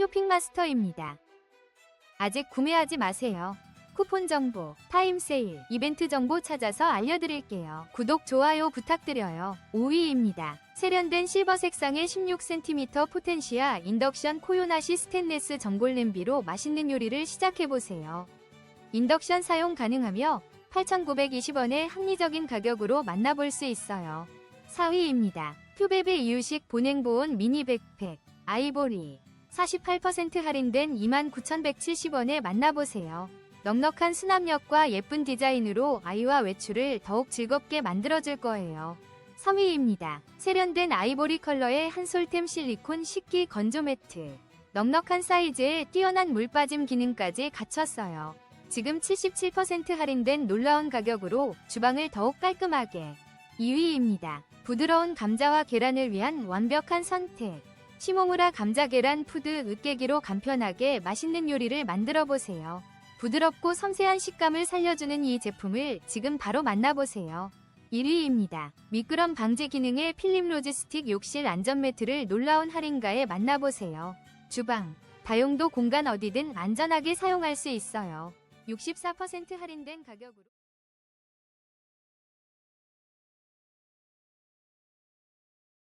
쇼핑마스터입니다. 아직 구매하지 마세요. 쿠폰 정보, 타임 세일, 이벤트 정보 찾아서 알려드릴게요. 구독, 좋아요 부탁드려요. 5위입니다. 세련된 실버 색상의 16cm 포텐시아 인덕션 코요나시 스테인레스 전골 냄비로 맛있는 요리를 시작해보세요. 인덕션 사용 가능하며 8,920원의 합리적인 가격으로 만나볼 수 있어요. 4위입니다. 큐베베 이유식 보냉보온 미니 백팩 아이보리 48% 할인된 29,170원에 만나보세요. 넉넉한 수납력과 예쁜 디자인으로 아이와 외출을 더욱 즐겁게 만들어줄 거예요. 3위입니다. 세련된 아이보리 컬러의 한솔템 실리콘 식기 건조 매트. 넉넉한 사이즈에 뛰어난 물 빠짐 기능까지 갖췄어요. 지금 77% 할인된 놀라운 가격으로 주방을 더욱 깔끔하게. 2위입니다. 부드러운 감자와 계란을 위한 완벽한 선택. 시모무라 감자 계란 푸드 으깨기로 간편하게 맛있는 요리를 만들어 보세요. 부드럽고 섬세한 식감을 살려주는 이 제품을 지금 바로 만나보세요. 1위입니다. 미끄럼 방지 기능의 필립 로지스틱 욕실 안전 매트를 놀라운 할인가에 만나보세요. 주방, 다용도 공간 어디든 안전하게 사용할 수 있어요. 64% 할인된 가격으로